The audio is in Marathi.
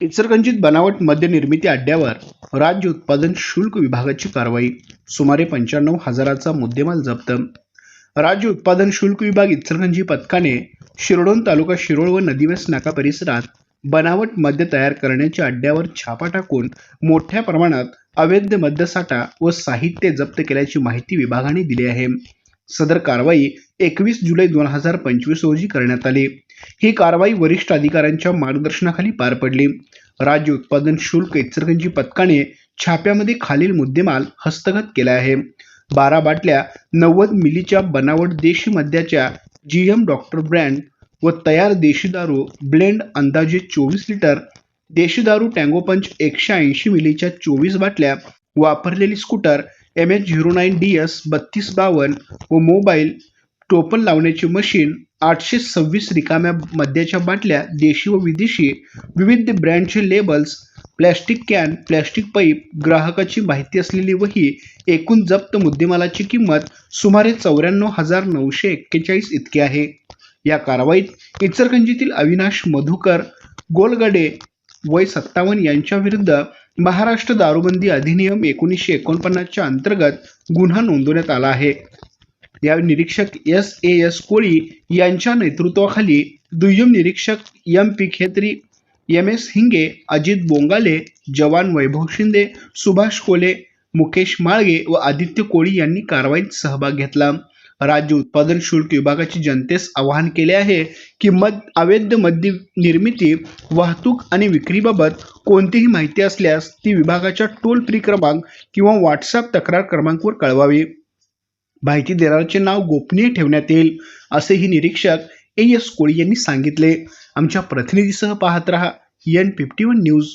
इचलकरंजीत बनावट मद्य निर्मिती अड्ड्यावर राज्य उत्पादन शुल्क विभागाची कारवाई. सुमारे पंच्याण्णव हजाराचा मुद्देमाल जप्त. राज्य उत्पादन शुल्क विभाग इचलकरंजी पथकाने शिरोडोन तालुका शिरोळ व नदीवेस नाका परिसरात बनावट मद्य तयार करण्याच्या अड्ड्यावर छापा टाकून मोठ्या प्रमाणात अवैध मद्यसाठा व साहित्य जप्त केल्याची माहिती विभागाने दिली आहे. सदर कारवाई एकवीस जुलै दोन हजार पंचवीस रोजी करण्यात आली. ही कारवाई वरिष्ठ अधिकाऱ्यांच्या मार्गदर्शनाखाली पार पडली. राज्य उत्पादन शुल्क इचलकरंजी पथकाने छाप्यामध्ये खालील मुद्देमाल हस्तगत केला आहे. बारा बाटल्या नव्वद मिलीच्या बनावट देशी मद्याच्या जी एम डॉक्टर ब्रँड व तयार देशी दारू ब्लेंड अंदाजे चोवीस लिटर देशी दारू टँगो पंच एकशे ऐंशी मिलीच्या चोवीस बाटल्या वापरलेली scooter M H zero nine D S बत्तीस बावन्न व मोबाईल टोपण लावण्याची मशीन आठशे सव्वीस रिकाम्या मद्याच्या बाटल्या देशी व विदेशी विविध ब्रँडचे labels plastic can plastic pipe ग्राहकाची माहिती असलेली वही एकूण जप्त मुद्देमालाची किंमत सुमारे चौऱ्याण्णव हजार नऊशे एक्केचाळीस इतकी आहे. या कारवाईत इचरगंजीतील अविनाश मधुकर गोलगडे वय सत्तावन्न यांच्याविरुद्ध महाराष्ट्र दारूबंदी अधिनियम एकोणीसशे एकोणपन्नासच्या अंतर्गत गुन्हा नोंदवण्यात आला आहे. या निरीक्षक एस ए एस कोळी यांच्या नेतृत्वाखाली दुय्यम निरीक्षक M P Khetri M S Hinge Ajit Bongale जवान वैभव शिंदे सुभाष कोले मुकेश माळगे व आदित्य कोळी यांनी कारवाईत सहभाग घेतला. राज्य उत्पादन शुल्क विभागाची जनतेस आवाहन केले आहे की मद अवैध मद्य निर्मिती वाहतूक आणि विक्रीबाबत कोणतीही माहिती असल्यास ती विभागाच्या टोल फ्री क्रमांक किंवा व्हॉट्सअप तक्रार क्रमांकवर कळवावी. माहिती देणाऱ्याचे नाव गोपनीय ठेवण्यात येईल असेही निरीक्षक ए एस कोळी यांनी सांगितले. आमच्या प्रतिनिधीसह पाहत रहा एन फिफ्टी वन न्यूज